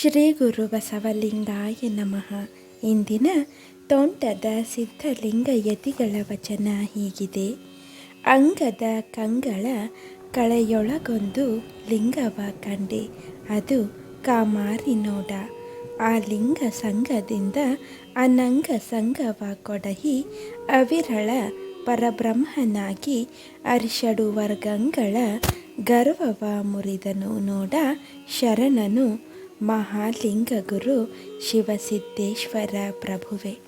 ಶ್ರೀ ಗುರು ಬಸವಲಿಂಗಾಯ ನಮಃ. ಇಂದಿನ ತೋಂಟದ ಸಿದ್ಧಲಿಂಗ ಯತಿಗಳ ವಚನ ಹೀಗಿದೆ. ಅಂಗದ ಕಂಗಳ ಕಳೆಯೊಳಗೊಂದು ಲಿಂಗವ ಕಂಡೆ. ಅದು ಕಾಮಾರಿ ನೋಡ. ಆ ಲಿಂಗ ಸಂಘದಿಂದ ಅನಂಗ ಸಂಘವ ಕೊಡಹಿ ಅವಿರಳ ಪರಬ್ರಹ್ಮನಾಗಿ ಅರಿಷಡು ವರ್ಗಂಗಳ ಗರ್ವವ ಮುರಿದನು ನೋಡ ಶರಣನು ಮಹಾಲಿಂಗ ಗುರು ಶಿವಸಿದ್ದೇಶ್ವರ ಪ್ರಭುವೆ.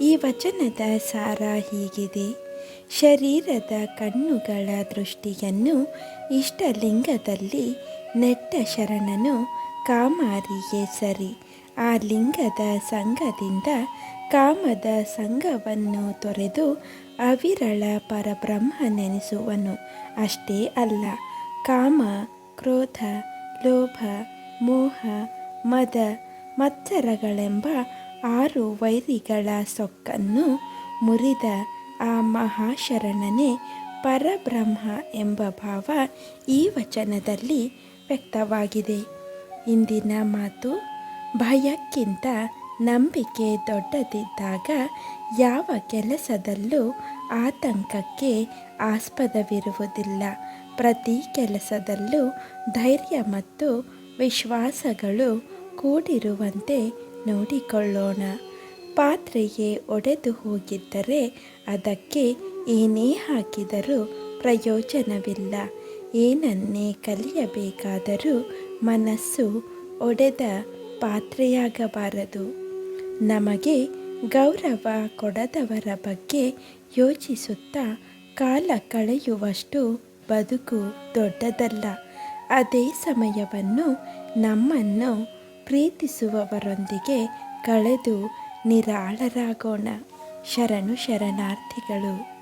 ಈ ವಚನದ ಸಾರ ಹೀಗಿದೆ. ಶರೀರದ ಕಣ್ಣುಗಳ ದೃಷ್ಟಿಯನ್ನು ಇಷ್ಟಲಿಂಗದಲ್ಲಿ ನೆಟ್ಟ ಶರಣನು ಕಾಮಾರಿಗೆ ಸರಿ. ಆ ಲಿಂಗದ ಸಂಘದಿಂದ ಕಾಮದ ಸಂಘವನ್ನು ತೊರೆದು ಅವಿರಳ ಪರಬ್ರಹ್ಮ ನೆನೆಸುವನು ಅಷ್ಟೇ ಅಲ್ಲ, ಕಾಮ, ಕ್ರೋಧ, ಲೋಭ ಮೋಹ, ಮದ, ಮತ್ಸರಗಳೆಂಬ ಆರು ವೈರಿಗಳ ಸೊಕ್ಕನ್ನು ಮುರಿದ ಆ ಮಹಾಶರಣನೇ ಪರಬ್ರಹ್ಮ ಎಂಬ ಭಾವ ಈ ವಚನದಲ್ಲಿ ವ್ಯಕ್ತವಾಗಿದೆ. ಇಂದಿನ ಮಾತು ಭಯಕ್ಕಿಂತ ನಂಬಿಕೆ ದೊಡ್ಡದಿದ್ದಾಗ ಯಾವ ಕೆಲಸದಲ್ಲೂ ಆತಂಕಕ್ಕೆ ಆಸ್ಪದವಿರುವುದಿಲ್ಲ. ಪ್ರತಿ ಕೆಲಸದಲ್ಲೂ ಧೈರ್ಯ ಮತ್ತು ವಿಶ್ವಾಸಗಳು ಕೂಡಿರುವಂತೆ ನೋಡಿಕೊಳ್ಳೋಣ. ಪಾತ್ರೆಗೆ ಒಡೆದು ಹೋಗಿದ್ದರೆ ಅದಕ್ಕೆ ಏನೇ ಹಾಕಿದರೂ ಪ್ರಯೋಜನವಿಲ್ಲ. ಏನನ್ನೇ ಕಲಿಯಬೇಕಾದರೂ ಮನಸ್ಸು ಒಡೆದ ಪಾತ್ರೆಯಾಗಬಾರದು. ನಮಗೆ ಗೌರವ ಕೊಡದವರ ಬಗ್ಗೆ ಯೋಚಿಸುತ್ತಾ ಕಾಲ ಕಳೆಯುವಷ್ಟು ಬದುಕು ದೊಡ್ಡದಲ್ಲ. ಅದೇ ಸಮಯವನ್ನು ನಮ್ಮನ್ನು ಪ್ರೀತಿಸುವವರೊಂದಿಗೆ ಕಳೆದು ನಿರಾಳರಾಗೋಣ. ಶರಣು ಶರಣಾರ್ಥಿಗಳು.